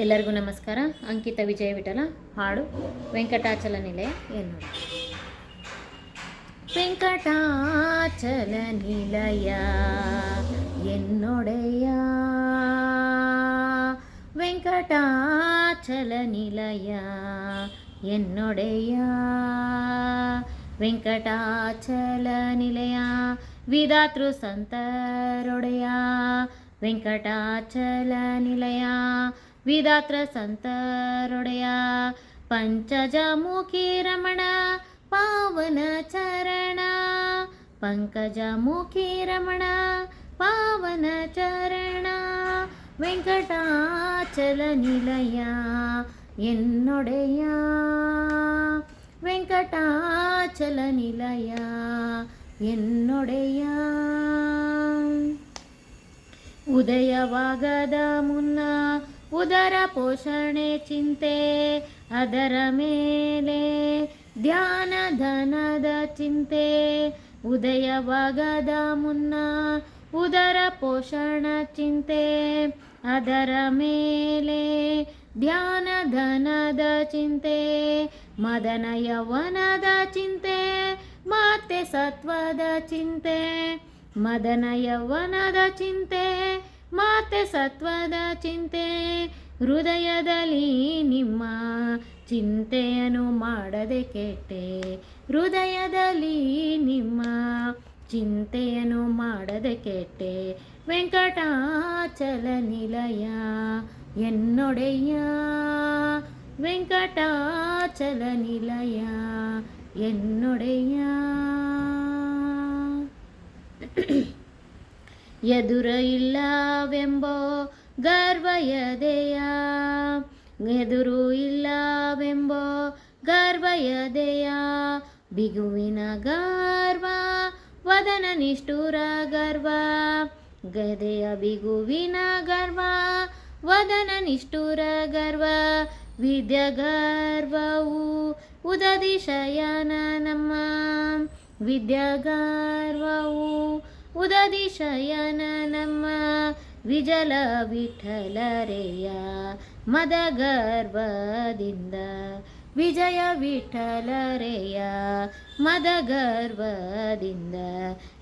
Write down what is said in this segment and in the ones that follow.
ಎಲ್ಲರಿಗೂ ನಮಸ್ಕಾರ. ಅಂಕಿತ ವಿಜಯ ವಿಠಲ, ಹಾಡು ವೆಂಕಟಾಚಲ ನಿಲಯ ಎನ್ನೋಡು ವೆಂಕಟಾಚಲ ನಿಲಯ, ಎನ್ನೊಡೆಯ. ವೆಂಕಟಾಚಲ ನಿಲಯ, ಎನ್ನೊಡೆಯ. ವೆಂಕಟಾಚಲ ನಿಲಯ, ವಿಧಾತೃ ಸಂತರೊಡೆಯ. ವೆಂಕಟಾಚಲ ನಿಲಯ ವಿಧಾತ್ರ ಸಂತರೊಡೆಯ ಪಂಚಜಮುಖಿ ರಮಣ ಪಾವನ ಚರಣ ಪಂಕಜಮುಖಿ ರಮಣ ಪಾವನ ಚರಣ ವೆಂಕಟಾಚಲ ನಿಲಯ ಎನ್ನೊಡೆಯ ವೆಂಕಟಾಚಲ ನಿಲಯ ಎನ್ನೊಡೆಯ ಉದಯವಾಗದ ಮುನ್ನ ಉದರ ಪೋಷಣೆ ಚಿಂತೆ, ಅದರ ಮೇಲೆ ಧ್ಯಾನ ಧನದ ಚಿಂತೆ. ಉದಯವಾಗದ ಮುನ್ನ ಉದರ ಪೋಷಣ ಚಿಂತೆ, ಅದರ ಮೇಲೆ ಧ್ಯಾನ ಧನದ ಚಿಂತೆ. ಮದನ ಯವನದ ಚಿಂತೆ ಮತ್ತೆ ಸತ್ವದ ಚಿಂತೆ. ಮದನ ಯವನದ ಚಿಂತೆ ಮತ್ತೆ ಸತ್ವದ ಚಿಂತೆ, ಹೃದಯದಲ್ಲಿ ನಿಮ್ಮ ಚಿಂತೆಯನ್ನು ಮಾಡದೆ ಕೆಟ್ಟೆ, ಹೃದಯದಲ್ಲಿ ನಿಮ್ಮ ಚಿಂತೆಯನ್ನು ಮಾಡದೆ ಕೆಟ್ಟೆ. ವೆಂಕಟಾಚಲ ನಿಲಯ ಎನ್ನೊಡೆಯ, ವೆಂಕಟಾಚಲ ನಿಲಯ ಎನ್ನೊಡೆಯ. ಎದುರ ಇಲ್ಲವೆಂಬೋ ಗರ್ವಯದೆಯ? ಎದುರು ಇಲ್ಲವೆಂಬೋ ಗರ್ವಯದೆಯ? ಬಿಗುವಿನ ಗರ್ವ, ವದನ ನಿಷ್ಠುರ ಗರ್ವ. ಗದೆಯ ಬಿಗುವಿನ ಗರ್ವ, ವದನ ನಿಷ್ಠುರ ಗರ್ವ. ವಿದ್ಯ ಗರ್ವವು ಉದದಿ ಶಯನ ನಮ್ಮ. ವಿದ್ಯ ಗರ್ವವು ಉದದಿ ಶಯನ ನಮ್ಮ ವಿಜಲ ವಿಠಲರೆಯ ಮದ ಗರ್ವದಿಂದ ವಿಜಯ ವಿಠಲರೆಯ ಮದ ಗರ್ವದಿಂದ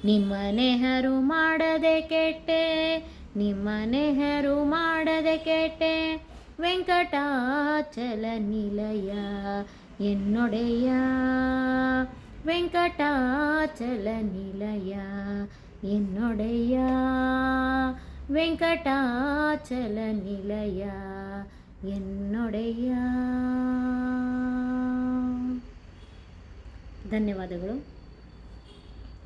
ನಿಮ್ಮ ನೆಹರು ಮಾಡದೆ ಕೆಟ್ಟೆ, ನಿಮ್ಮ ನೆಹರು ಮಾಡದೆ ಕೆಟ್ಟೆ. ವೆಂಕಟಾಚಲ ನಿಲಯ ಎನ್ನೊಡೆಯ. ವೆಂಕಟಾಚಲ ನಿಲಯ ಎನ್ನೊಡೆಯ ವೆಂಕಟಾಚಲ ನಿಲಯ ಎನ್ನೊಡೆಯ ಧನ್ಯವಾದಗಳು